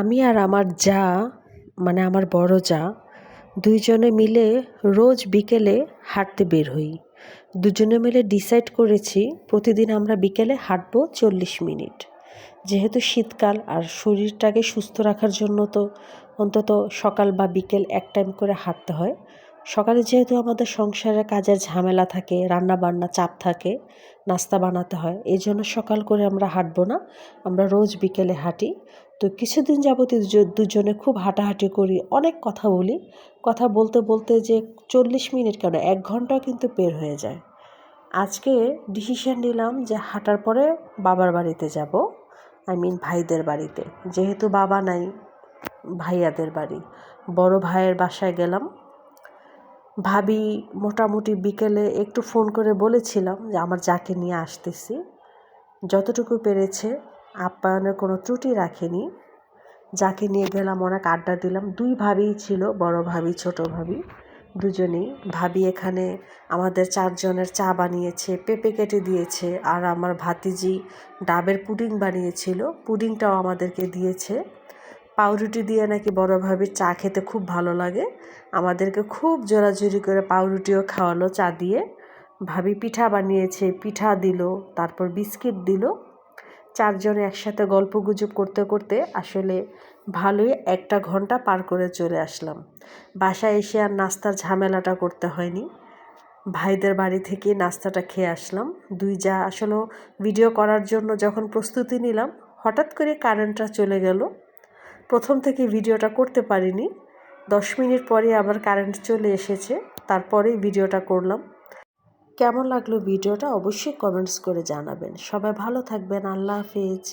আমি আর আমার যা মানে আমার বড় যা, দুইজনে মিলে রোজ বিকেলে হাঁটতে বের হই। দুজনে মিলে ডিসাইড করেছি প্রতিদিন আমরা বিকেলে হাঁটবো চল্লিশ মিনিট। যেহেতু শীতকাল আর শরীরটাকে সুস্থ রাখার জন্য তো অন্তত সকাল বা বিকেল এক টাইম করে হাঁটতে হয়। সকালে যেহেতু আমাদের সংসারে কাজের ঝামেলা থাকে রান্না বান্না চাপ থাকে, নাস্তা বানাতে হয় এই জন্য সকাল করে আমরা হাঁটবো না। আমরা রোজ বিকেলে হাঁটি। তো কিছুদিন যাবতীয় দুজনে খুব হাঁটাহাঁটি করি, অনেক কথা বলি। কথা বলতে বলতে যে চল্লিশ মিনিট কেন? এক ঘন্টাও কিন্তু বের হয়ে যায়। আজকে ডিসিশন নিলাম যে হাঁটার পরে বাবার বাড়িতে যাব। আই মিন ভাইদের বাড়িতে। যেহেতু বাবা নাই, ভাইয়াদের বাড়ি। বড় ভাইয়ের বাসায় গেলাম। ভাবি মোটামুটি বিকেলে একটু ফোন করে বলেছিলাম যে আমার যাকে নিয়ে আসতেছি। যতটুকু পেরেছে আপ্যায়নের কোনো ত্রুটি রাখেনি। যাকে নিয়ে গেলাম অনেক আড্ডা দিলাম। দুই ভাবি ছিল, বড় ভাবি, ছোট ভাবি। দুজনেই। ভাবি এখানে আমাদের চারজনের চা বানিয়েছে, পেঁপে কেটে দিয়েছে, আর আমার ভাতিজি ডাবের পুডিং বানিয়েছিল। পুডিংটাও আমাদেরকে দিয়েছে। পাউরুটি দিয়ে নাকি বড় ভাবির চা খেতে খুব ভালো লাগে। আমাদেরকে খুব জোরাজুরি করে পাউরুটিও খাওয়ালো চা দিয়ে। ভাবি পিঠা বানিয়েছে, পিঠা দিল, তারপর বিস্কিট দিল। চারজনে একসাথে গল্প গুজব করতে করতে আসলে ভালোই একটা ঘণ্টা পার করে চলে আসলাম। বাসায় এসে আর নাস্তার ঝামেলাটা করতে হয়নি। ভাইদের বাড়ি থেকে নাস্তাটা খেয়ে আসলাম। দুই যা আসলে ভিডিও করার জন্য যখন প্রস্তুতি নিলাম, হঠাৎ করে কারেন্টটা চলে গেল। প্রথম থেকে ভিডিওটা করতে পারিনি। দশ মিনিট পরে আবার কারেন্ট চলে এসেছে। তারপরেই ভিডিওটা করলাম। কেমন লাগল ভিডিওটা অবশ্যই কমেন্টস করে জানাবেন। সবাই ভালো থাকবেন। আল্লাহ হাফিজ।